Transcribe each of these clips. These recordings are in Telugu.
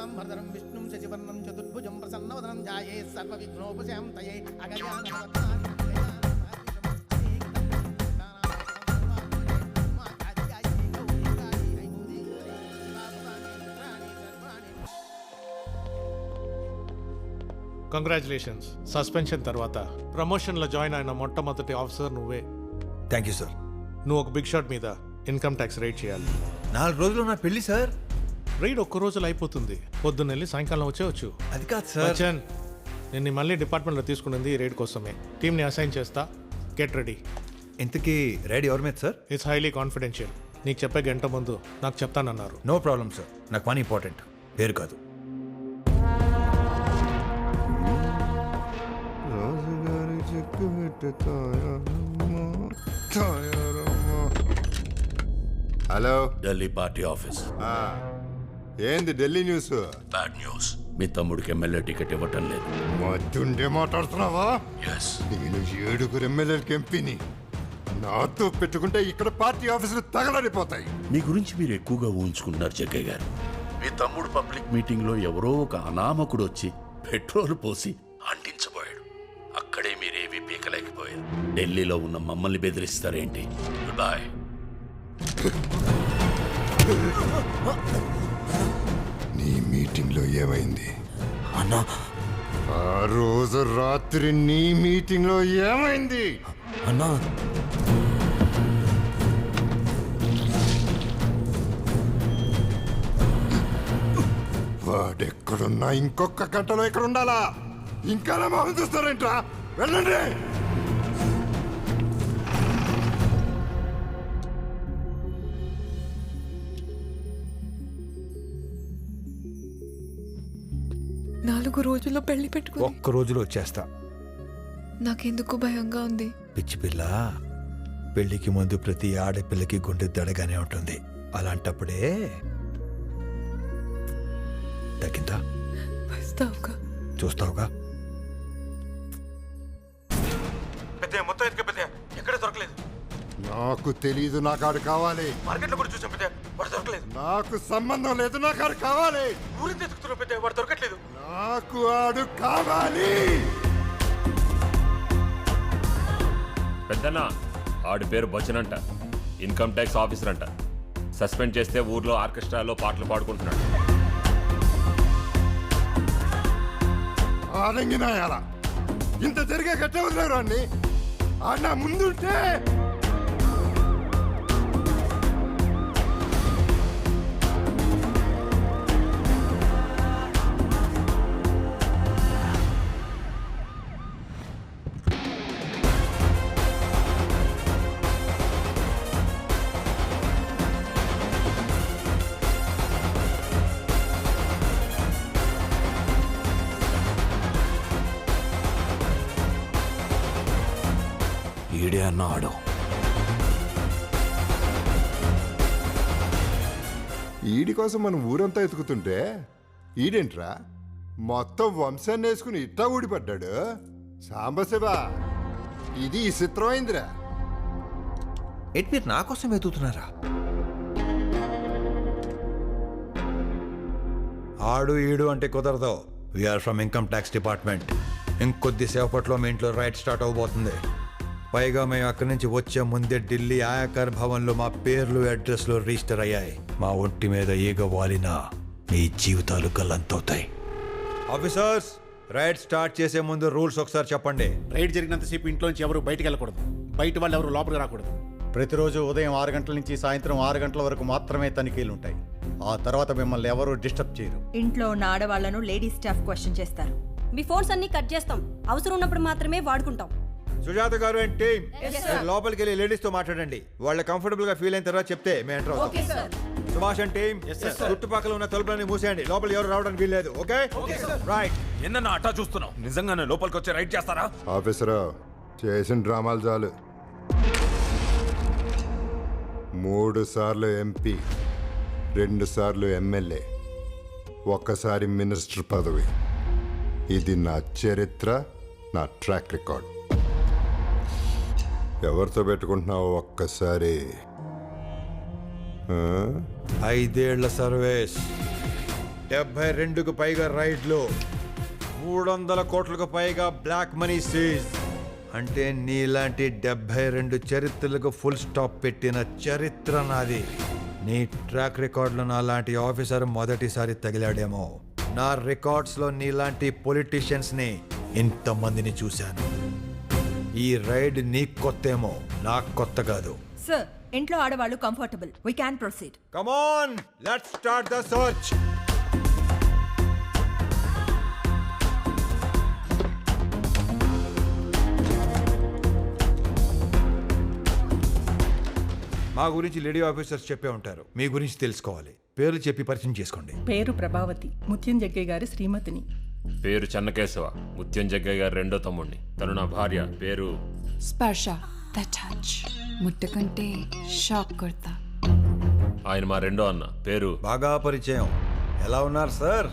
శుక్లాంబరధరం విష్ణుం శశివర్ణం చతుర్భుజం ప్రసన్నవదనం ధ్యాయే సర్వవిఘ్నోపశాంతయే కంగ్రాచులేషన్స్ సస్పెన్షన్ తర్వాత. ప్రమోషన్లో జాయిన్ అయిన మొట్టమొదటి ఆఫీసర్ నువ్వే. థ్యాంక్ యూ సార్ నువ్వు ఒక బిగ్ షాట్ మీద ఇన్కమ్ ట్యాక్స్ రైడ్ చేయాలి. నాలుగు రోజులు నా పెళ్ళి సార్ రైడ్ ఒక్క రోజులో అయిపోతుంది. పొద్దున్నెళ్ళి సాయంకాలం వచ్చేవచ్చు అది కాదు సార్. బచ్చన్ నేను మళ్ళీ డిపార్ట్మెంట్లో తీసుకున్నది ఈ రైడ్ కోసమే. టీంని అసైన్ చేస్తా. Get ready. ఇంతకీ రెడీ ఎవరి మీద సార్? ఇట్స్ హైలీ కాన్ఫిడెన్షియల్ నీకు చెప్పే గంట ముందు నాకు చెప్తానన్నారు. నో ప్రాబ్లం సార్ నాకు పని ఇంపార్టెంట్ పేరు కాదు. రాజుగారి చెక్కు పెట్టే తాయారమ్మ, తాయారమ్మ. హలో? Delhi party office. ఆ, ఏంది ఢిల్లీ న్యూస్? బ్యాడ్ న్యూస్ మీ తమ్ముడికి ఎమ్మెల్యే టికెట్ ఇవ్వటం లేదు. మధ్యుండే మాట్లాడుతున్నావా? ఎస్ నేను ఏడుగురు ఎమ్మెల్యేలకి ఎంపీని నాతో పెట్టుకుంటే ఇక్కడ పార్టీ ఆఫీసులు తగలడిపోతాయి. మీ గురించి మీరు ఎక్కువగా ఊహించుకుంటున్నారు జగ్గయ్య గారు. మీ తమ్ముడు పబ్లిక్ మీటింగ్లో ఎవరో ఒక అనామకుడు వచ్చి పెట్రోల్ పోసి అంటించబోయాడు. అక్కడే మీరేమీ పీకలేకపోయారు. ఢిల్లీలో ఉన్న మమ్మల్ని బెదిరిస్తారేంటి? బాయ్ నీ మీటింగ్లో ఏమైంది? అన్నా. ఆ రోజు రాత్రి నీ మీటింగ్లో ఏమైంది? అన్నా. వాడెక్కడున్నా ఇంకొక గంటలో ఇక్కడ ఉండాలా ఇంకా మొహం చూస్తారేంట్రా? వెళ్ళండి! నాలుగు రోజుల్లో పెళ్ళి పెట్టుకుని. ఒక్క రోజులో వచ్చేస్తా. నాకెందుకు భయంగా ఉంది. పిచ్చి పిల్ల పెళ్ళికి ముందు ప్రతి ఆడపిల్లకి గుండె దడగానే ఉంటుంది. అలాంటప్పుడే తగ్గిందా? చూస్తావుగా? నాకు తెలీదు నా కాడు కావాలి. మార్కెట్లో కూడా చూసాం పెద్ద వాడు దొరకలేదు. నాకు సంబంధం లేదు నా కాడు కావాలి. ఊరింది ఎత్తుకుతున్నాం పెద్ద వాడు దొరకట్లేదు. నాకు ఆడు కావాలి. పెద్దన్న ఆడి పేరు బచ్చన్ అంట. ఇన్కమ్ ట్యాక్స్ ఆఫీసర్ అంట. సస్పెండ్ చేస్తే ఊర్లో ఆర్కెస్ట్రాలో పాటలు పాడుకుంటున్నాడు. ఆడంగినాయాల ఇంత జరిగే కట్టే వదిలేరు అన్ని ఆడ నా ముందుంటే ఈడే అన్నాడు. ఈడి కోసం మనం ఊరంతా ఎతుకుతుంటే ఈడేంట్రా? మొత్తం వంశాన్ని వేసుకుని ఇట్టా ఊడిపడ్డాడు. సాంబశివా ఇది చిత్రమైందిరా. ఏంటి మీరు నా కోసం వెతుకుతున్నారా? ఆడు ఈడు అంటే కుదరదు. We are from income tax department ఇంకొద్ది సేపట్లో మీ ఇంట్లో రైట్ స్టార్ట్ అవబోతుంది. పైగా మేము అక్కడి నుంచి వచ్చే ముందే ఢిల్లీ ఆయాకర్ భవన్లో మా పేర్లు అడ్రస్లు రిజిస్టర్ అయ్యాయి. మా ఒంటి మీద ఈగ వాలినా మీ జీవితాలు గల్లంతవుతాయి ఆఫీసర్స్ రైడ్ స్టార్ట్ చేసే ముందు రూల్స్ ఒకసారి చెప్పండి. రైడ్ జరిగినంతసేపు ఇంట్లోంచి ఎవరు బయటికి వెళ్ళకూడదు. బయట వాళ్ళు ఎవరు లోపలికి రాకూడదు. ప్రతిరోజు ఉదయం ఆరు గంటల నుంచి సాయంత్రం ఆరు గంటల వరకు మాత్రమే తనిఖీలు ఉంటాయి. ఆ తర్వాత మిమ్మల్ని ఎవరూ డిస్టర్బ్ చేయరు. ఇంట్లో ఉన్న ఆడవాళ్ళను లేడీ స్టాఫ్ క్వశ్చన్ చేస్తారు. మీ ఫోన్స్ అన్ని కట్ చేస్తాం. అవసరం ఉన్నప్పుడు మాత్రమే వాడుకుంటాం. సుజాత గారు అండ్ టీమ్. లోపలికి వెళ్ళి లేడీస్తో మాట్లాడండి. వాళ్ళ కంఫర్టబుల్గా ఫీల్ అయిన తర్వాత చెప్తే మేము ఎంటర్ అవుతాం. సుభాష్ అండ్ టీమ్ చుట్టుపక్కల ఉన్న తలుపులన్నీ మూసేయండి. లోపల ఎవరు రావడానికి వీల్లేదు ఓకే రైట్ ఏందన్న అట్టా చూస్తున్నావు. నిజంగానే లోపలికి వచ్చి రైడ్ చేస్తారా? ఆఫీసరు చేసిన డ్రామాలు చాలు. మూడు సార్లు ఎంపీ రెండు సార్లు ఎమ్మెల్యే ఒక్కసారి మినిస్టర్ పదవి. ఇది నా చరిత్ర నా ట్రాక్ రికార్డ్ ఎవరితో పెట్టుకుంటున్నావు ఒక్కసారి? ఐదేళ్ళ సర్వీస్. డెబ్బై రెండుకు పైగా రైడ్లు. మూడు వందల కోట్లకు పైగా బ్లాక్ మనీ సీజ్. అంటే నీలాంటి డెబ్బై రెండు చరిత్రలకు ఫుల్ స్టాప్ పెట్టిన చరిత్ర నాది. నీ ట్రాక్ రికార్డులో నాలాంటి ఆఫీసర్ మొదటిసారి తగిలాడేమో. నా రికార్డ్స్లో నీలాంటి పొలిటీషియన్స్ని ఇంతమందిని చూశాను. ఈ రైడ్ నీ కొత్తేమో నాకు కొత్త కాదు. సార్ ఇంట్లో ఆడవాళ్ళు comfortable we can proceed come on let's start the search మా గురించి లేడీ ఆఫీసర్స్ చెప్పే ఉంటారు. మీ గురించి తెలుసుకోవాలి. పేర్లు చెప్పి పరిచయం చేసుకోండి. పేరు ప్రభావతి. ముత్యం జగ్గయ్య గారి శ్రీమతిని. పేరు చెన్నకేశవ ముత్యం జగ్గయ్య గారి రెండో తమ్ముడిని తను నా భార్య పేరు స్పర్శ ద టచ్ ముట్టకంటే షాక్ కొడతా. ఆయన మా రెండో అన్న పేరు బాగా పరిచయం. ఎలా ఉన్నారు సార్?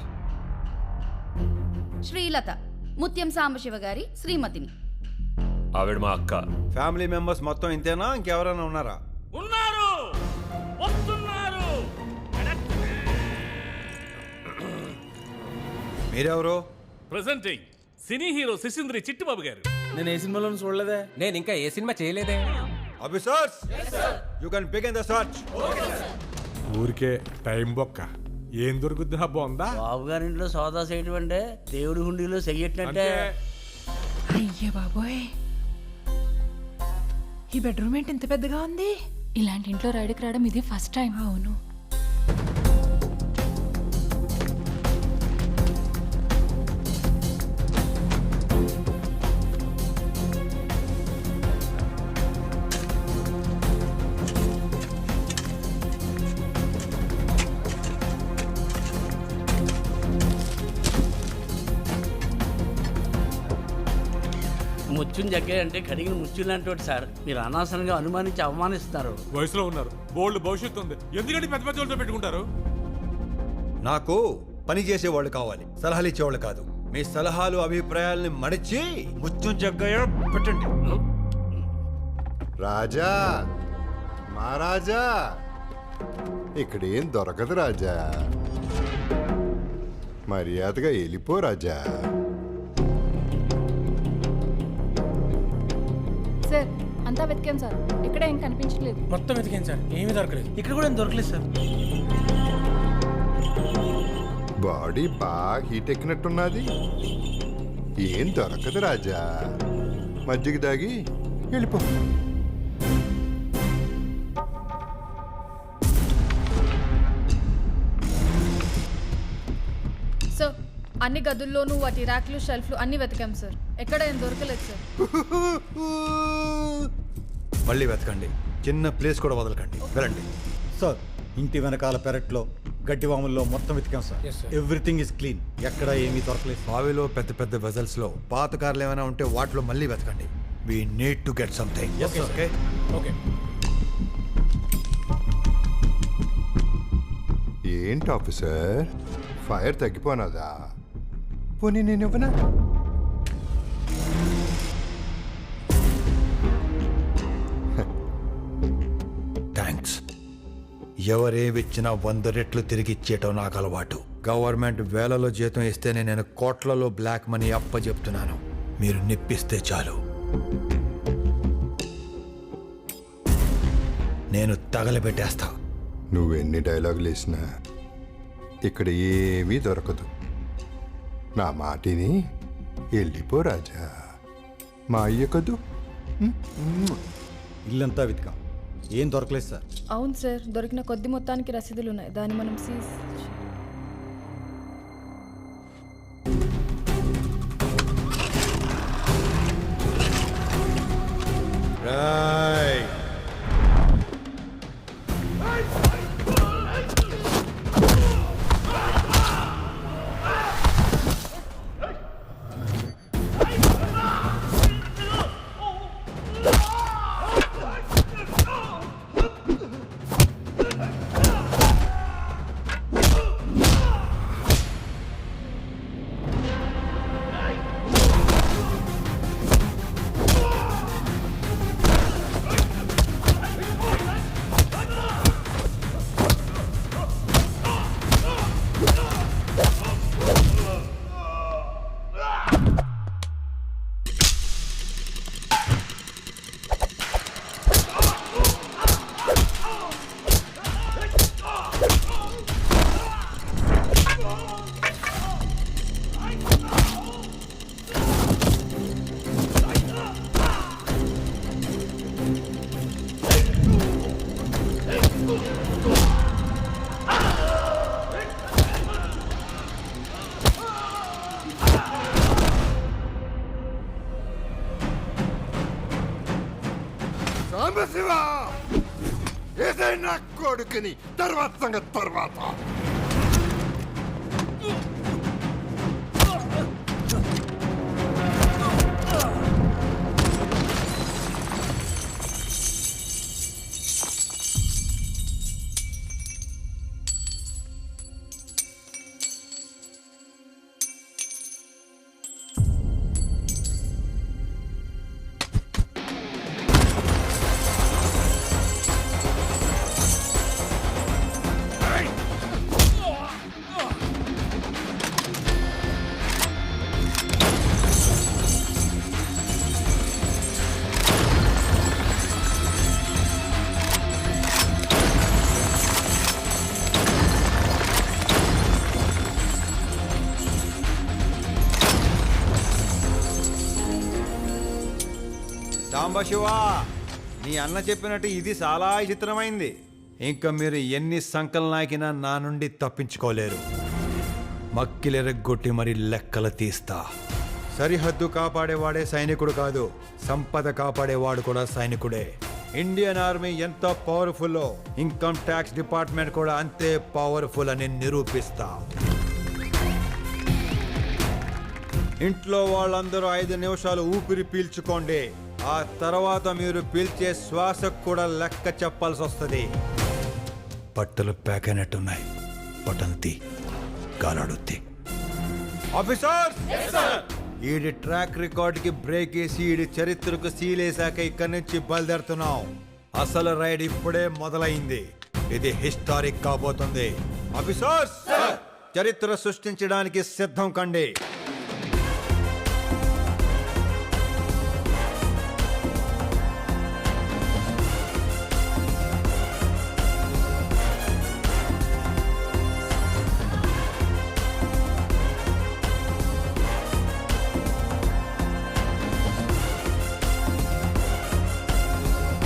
శ్రీలత ముత్యం సాంబశివ గారి శ్రీమతిని. ఆవిడ మా అక్క. ఫ్యామిలీ మెంబర్స్ మొత్తం ఇంతేనా? ఇంకెవరైనా ఉన్నారు? మీరెవరు? Presenting cine hero Sisindri Chittibabu garu. నేను ఏ సినిమాలో చూడలేదే. నేను ఇంకా ఏ సినిమా చేయలేదే. Officers you can begin the search ఊరికే టైం బొక్క. ఏం దొరుకుద్ది నా బాగుందా బాబు గారి ఇంట్లో సోదా చేయటం అంటే దేవుడి హుండీలో చెయ్యట్లంటే అయ్యే బాబోయ్. ఈ బెడ్రూమ్ ఏంటి ఇంత పెద్దగా ఉంది? ఇలాంటి ఇంట్లో రైడ్కి రావడం ఇది ఫస్ట్ టైం. అవును. జగ్గయ్య అంటే కడిగిన ముత్యం లాంటి వాడు సార్. మీరు అనవసరంగా అనుమానించి అవమానిస్తున్నారు. వయసులో ఉన్నారు. బోల్డ్ భవిష్యత్తు ఉంది. ఎందుకంటే పెద్ద పెద్ద వాళ్ళతో పెట్టుకుంటారు? నాకు పని చేసేవాళ్ళు కావాలి. సలహాలు ఇచ్చేవాళ్ళు కాదు. మీ సలహాలు అభిప్రాయాల్ని మడిచి ముత్యం జగ్గయ్య పెట్టండి. రాజా మహారాజా ఇక్కడేం దొరకదు రాజా. మర్యాదగా వెళ్ళిపో రాజా. అంతా వెతికాం సార్. ఇక్కడ ఏం కనిపించలేదు మొత్తం వెతికాను సార్. ఏమీ దొరకలేదు. ఇక్కడ కూడా ఏం దొరకలేదు సార్. బాడీ బాగా హీట్ ఎక్కినట్టున్నది. ఏం దొరకదు రాజా. మజ్జిగ దాగి వెళ్ళిపో. సార్ అన్ని గదుల్లోనూ వాటి ర్యాక్లు షెల్ఫ్లు అన్ని వెతికాం సార్. ఎక్కడ ఏం దొరకలేదు సార్. మళ్ళీ వెతకండి. చిన్న ప్లేస్ కూడా వదలకండి. వెళ్ళండి. సార్ ఇంటి వెనకాల పెరట్లో గడ్డి వాముల్లో మొత్తం వెతికాం సార్. ఎవ్రీథింగ్ ఇస్ క్లీన్ ఎక్కడ ఏమీ దొరకలేదు. బావిలో పెద్ద పెద్ద వెజల్స్లో పాత కార్లు ఏమైనా ఉంటే వాటిలో మళ్ళీ వెతకండి. We need to get something okay okay ఏంటి ఆఫీసర్ ఫైర్ తగ్గిపోనాదా? పోనీ నేను ఇవ్వనా? ఎవరేమిచ్చినా వంద రెట్లు తిరిగి ఇచ్చేయటం నాకు అలవాటు గవర్నమెంట్ వేలలో జీతం ఇస్తేనే నేను కోట్లలో బ్లాక్ మనీ అప్ప చెప్తున్నాను మీరు నిప్పిస్తే చాలు. నేను తగలబెట్టేస్తా. నువ్వెన్ని డైలాగులు వేసినా ఇక్కడ ఏమీ దొరకదు. నా మాటిని వెళ్ళిపో రాజా. మా అయ్య కదూ? ఇల్లంతా వెతికాం. ఏం దొరకలేదు సార్. అవును సార్ దొరికిన కొద్ది మొత్తానికి రసీదులు ఉన్నాయి. దాన్ని మనం సీజ్ రాయ్ శివ! ఏదైనా కొడుకుని తర్వాత తర్వాత. శివా నీ అన్న చెప్పినట్టు ఇది చాలా విచిత్రమైంది. ఇంకా మీరు ఎన్ని సంకలనాకినా నా నుండి తప్పించుకోలేరు. మక్కిలెరగొట్టి మరి లెక్కలు తీస్తా. సరిహద్దు కాపాడేవాడే సైనికుడు కాదు సంపద కాపాడేవాడు కూడా సైనికుడే. ఇండియన్ ఆర్మీ ఎంత పవర్ఫుల్లో ఇన్కమ్ ట్యాక్స్ డిపార్ట్మెంట్ కూడా అంతే పవర్ఫుల్ అని నిరూపిస్తా. ఇంట్లో వాళ్ళందరూ ఐదు నిమిషాలు ఊపిరి పీల్చుకోండి. ఆ తర్వాత మీరు పీల్చే శ్వాసకు కూడా లెక్క చెప్పాల్సి వస్తుంది. బట్టలు ప్యాక్ అయినట్టున్నాయి. బట్టలు తీ గాలాడుద్ది ఆఫీసర్ ఈడి ట్రాక్ రికార్డ్కి బ్రేక్ వేసి ఈడి చరిత్రకు సీలేశాక ఇక్కడి నుంచి బయలుదేరుతున్నాం. అసలు రైడ్ ఇప్పుడే మొదలైంది. ఇది హిస్టారిక్ కాబోతుంది. ఆఫీసర్స్ చరిత్ర సృష్టించడానికి సిద్ధం కండి.